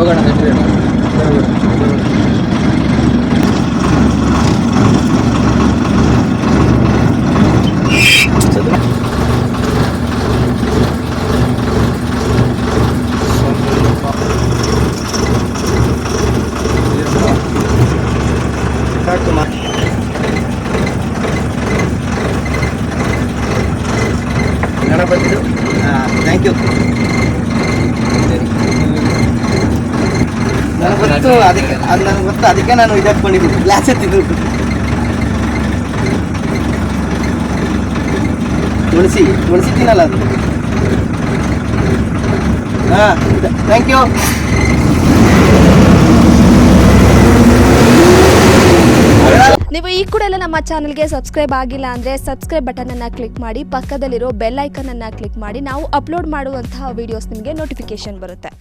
ಹೋಗೋಣ ನೆಕ್ಸ್ಟ್ ಸಾಕು ಮಾ ಗಣಪತಿ ಥ್ಯಾಂಕ್ ಯು ನನಗೆ ಗೊತ್ತು ಅದಕ್ಕೆ ಅದು ನನಗೆ ಗೊತ್ತು ಅದಕ್ಕೆ ನಾನು ಇದು ಹಾಕ್ಕೊಂಡಿದ್ದೀನಿ ಗ್ಲಾಸ್ ಎತ್ತಿದ್ದು ತುಳಸಿ ತುಳಸಿ ತಿನ್ನಲ್ಲ ಅದು. ಹಾಂ ಥ್ಯಾಂಕ್ ಯು ನೀವು ಈ ಕೂಡ ಎಲ್ಲ ನಮ್ಮ ಚಾನಲ್ಗೆ ಸಬ್ಸ್ಕ್ರೈಬ್ ಆಗಿಲ್ಲ ಅಂದರೆ ಸಬ್ಸ್ಕ್ರೈಬ್ ಬಟನನ್ನು ಕ್ಲಿಕ್ ಮಾಡಿ ಪಕ್ಕದಲ್ಲಿರೋ ಬೆಲ್ ಐಕನನ್ನು ಕ್ಲಿಕ್ ಮಾಡಿ ನಾವು ಅಪ್ಲೋಡ್ ಮಾಡುವಂತಹ ವೀಡಿಯೋಸ್ ನಿಮಗೆ ನೋಟಿಫಿಕೇಶನ್ ಬರುತ್ತೆ.